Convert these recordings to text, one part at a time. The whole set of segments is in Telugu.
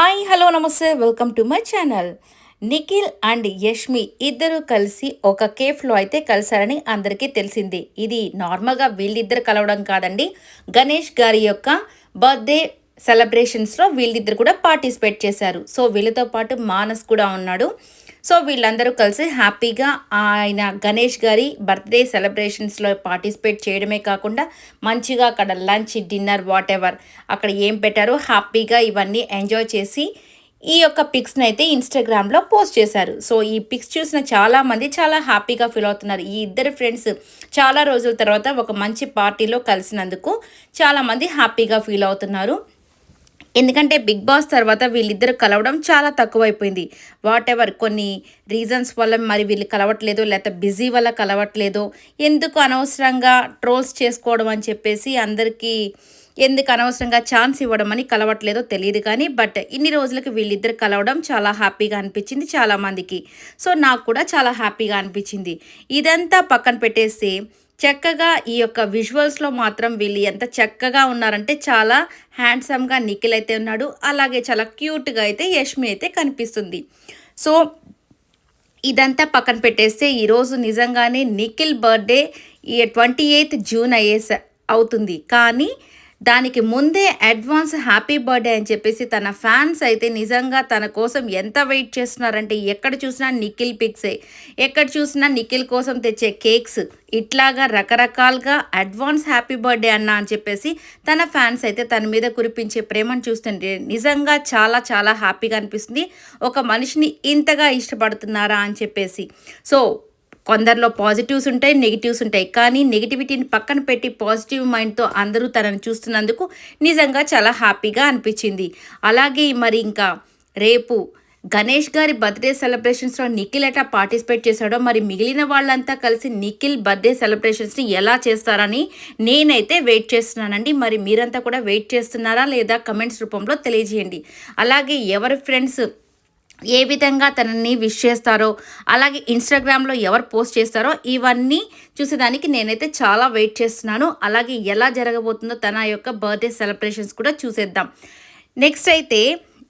హాయ్ హలో నమస్తే welcome to my channel. Nikhil and Yashmi ఇద్దరు కలిసి ఒక కేఫ్లో అయితే కలిశారని అందరికీ తెలిసింది. ఇది నార్మల్గా వీళ్ళిద్దరు కలవడం కాదండి. గణేష్ గారి యొక్క బర్త్డే సెలబ్రేషన్స్లో వీళ్ళిద్దరు కూడా పార్టిసిపేట్ చేశారు. సో వీళ్ళతో పాటు మానస్ కూడా ఉన్నాడు. సో వీళ్ళందరూ కలిసి హ్యాపీగా ఆయన గణేష్ గారి బర్త్డే సెలబ్రేషన్స్లో పార్టిసిపేట్ చేయడమే కాకుండా మంచిగా అక్కడ లంచ్ డిన్నర్ వాట్ ఎవర్ అక్కడ ఏం పెట్టారో హ్యాపీగా ఇవన్నీ ఎంజాయ్ చేసి ఈ యొక్క పిక్స్ని అయితే ఇన్స్టాగ్రామ్లో పోస్ట్ చేశారు. సో ఈ పిక్స్ చూసిన చాలామంది చాలా హ్యాపీగా ఫీల్ అవుతున్నారు. ఈ ఇద్దరు ఫ్రెండ్స్ చాలా రోజుల తర్వాత ఒక మంచి పార్టీలో కలిసినందుకు చాలామంది హ్యాపీగా ఫీల్ అవుతున్నారు. ఎందుకంటే బిగ్ బాస్ తర్వాత వీళ్ళిద్దరు కలవడం చాలా తక్కువైపోయింది. వాట్ ఎవర్ కొన్ని రీజన్స్ వల్ల మరి వీళ్ళు కలవట్లేదు లేకపోతే బిజీ వల్ల కలవట్లేదు. ఎందుకు అనవసరంగా ట్రోల్స్ చేసుకోవడం అని చెప్పేసి అందరికీ ఎందుకు అనవసరంగా ఛాన్స్ ఇవ్వడం అని కలవట్లేదో తెలియదు కానీ బట్ ఇన్ని రోజులకు వీళ్ళిద్దరు కలవడం చాలా హ్యాపీగా అనిపించింది చాలామందికి సో నాకు కూడా చాలా హ్యాపీగా అనిపించింది. ఇదంతా పక్కన పెట్టేసి చక్కగా ఈ యొక్క విజువల్స్లో మాత్రం వీళ్ళు ఎంత చక్కగా ఉన్నారంటే చాలా హ్యాండ్సమ్గా నిఖిల్ అయితే ఉన్నాడు. అలాగే చాలా క్యూట్గా అయితే యష్మి అయితే కనిపిస్తుంది. సో ఇదంతా పక్కన పెట్టేస్తే ఈరోజు నిజంగానే నిఖిల్ బర్త్డే ఈ ట్వంటీ ఎయిత్ జూన్ అయ్యే అవుతుంది. కానీ దానికి ముందే అడ్వాన్స్ హ్యాపీ బర్త్డే అని చెప్పేసి తన ఫ్యాన్స్ అయితే నిజంగా తన కోసం ఎంత వెయిట్ చేస్తున్నారంటే ఎక్కడ చూసినా నిఖిల్ పిక్సే ఎక్కడ చూసినా నిఖిల్ కోసం తెచ్చే కేక్స్. ఇట్లాగా రకరకాలుగా అడ్వాన్స్ హ్యాపీ బర్త్డే అన్న అని చెప్పేసి తన ఫ్యాన్స్ అయితే తన మీద కురిపించే ప్రేమను చూస్తుంటే నిజంగా చాలా చాలా హ్యాపీగా అనిపిస్తుంది. ఒక మనిషిని ఇంతగా ఇష్టపడుతున్నారా అని చెప్పేసి. సో కొందరిలో పాజిటివ్స్ ఉంటాయి నెగిటివ్స్ ఉంటాయి. కానీ నెగిటివిటీని పక్కన పెట్టి పాజిటివ్ మైండ్తో అందరూ తనను చూస్తున్నందుకు నిజంగా చాలా హ్యాపీగా అనిపించింది. అలాగే మరి ఇంకా రేపు గణేష్ గారి బర్త్డే సెలబ్రేషన్స్లో నిఖిల్ ఎట్లా పార్టిసిపేట్ చేశాడో మరి మిగిలిన వాళ్ళంతా కలిసి నిఖిల్ బర్త్డే సెలబ్రేషన్స్ని ఎలా చేస్తారని నేనైతే వెయిట్ చేస్తున్నానండి. మరి మీరంతా కూడా వెయిట్ చేస్తున్నారా లేదా కమెంట్స్ రూపంలో తెలియజేయండి. అలాగే ఎవరి ఫ్రెండ్స్ ఏ విధంగా తనని విష్ చేస్తారో అలాగే ఇన్స్టాగ్రామ్లో ఎవరు పోస్ట్ చేస్తారో ఇవన్నీ చూసేదానికి నేనైతే చాలా వెయిట్ చేస్తున్నాను. అలాగే ఎలా జరగబోతుందో తన యొక్క బర్త్డే సెలబ్రేషన్స్ కూడా చూసేద్దాం. నెక్స్ట్ అయితే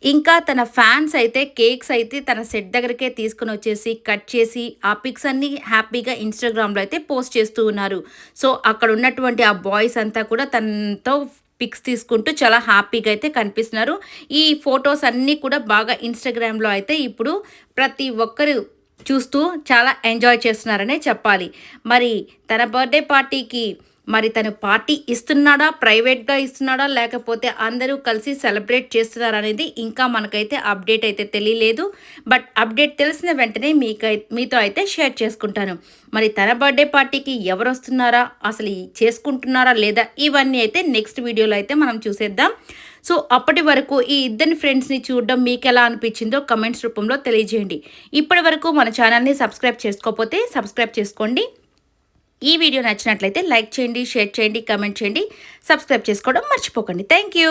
ఇంకా తన ఫ్యాన్స్ అయితే కేక్స్ అయితే తన సెట్ దగ్గరికే తీసుకుని వచ్చేసి కట్ చేసి ఆ పిక్స్ అన్నీ హ్యాపీగా ఇన్స్టాగ్రామ్లో అయితే పోస్ట్ చేస్తూ ఉన్నారు. సో అక్కడ ఉన్నటువంటి ఆ బాయ్స్ అంతా కూడా తనతో పిక్స్ తీసుకుంటూ చాలా హ్యాపీగా అయితే కనిపిస్తున్నారు. ఈ ఫొటోస్ అన్నీ కూడా బాగా ఇన్స్టాగ్రామ్లో అయితే ఇప్పుడు ప్రతి ఒక్కరు చూస్తూ చాలా ఎంజాయ్ చేస్తున్నారనే చెప్పాలి. మరి తన బర్త్డే పార్టీకి మరి తను పార్టీ ఇస్తున్నాడా ప్రైవేట్గా ఇస్తున్నాడా లేకపోతే అందరూ కలిసి సెలబ్రేట్ చేస్తున్నారా అనేది ఇంకా మనకైతే అప్డేట్ అయితే తెలియలేదు. బట్ అప్డేట్ తెలిసిన వెంటనే మీకు మీతో అయితే షేర్ చేసుకుంటాను. మరి తన బర్త్డే పార్టీకి ఎవరు వస్తున్నారా అసలు చేసుకుంటున్నారా లేదా ఇవన్నీ అయితే నెక్స్ట్ వీడియోలో అయితే మనం చూసేద్దాం. సో అప్పటి వరకు ఈ ఇద్దరి ఫ్రెండ్స్ని చూడడం మీకు ఎలా అనిపించిందో కమెంట్స్ రూపంలో తెలియజేయండి. ఇప్పటి వరకు మన ఛానల్ని సబ్స్క్రైబ్ చేసుకోకపోతే సబ్స్క్రైబ్ చేసుకోండి. ఈ వీడియో నచ్చినట్లయితే లైక్ చేయండి షేర్ చేయండి కమెంట్ చేయండి సబ్స్క్రైబ్ చేసుకోవడం మర్చిపోకండి. Thank you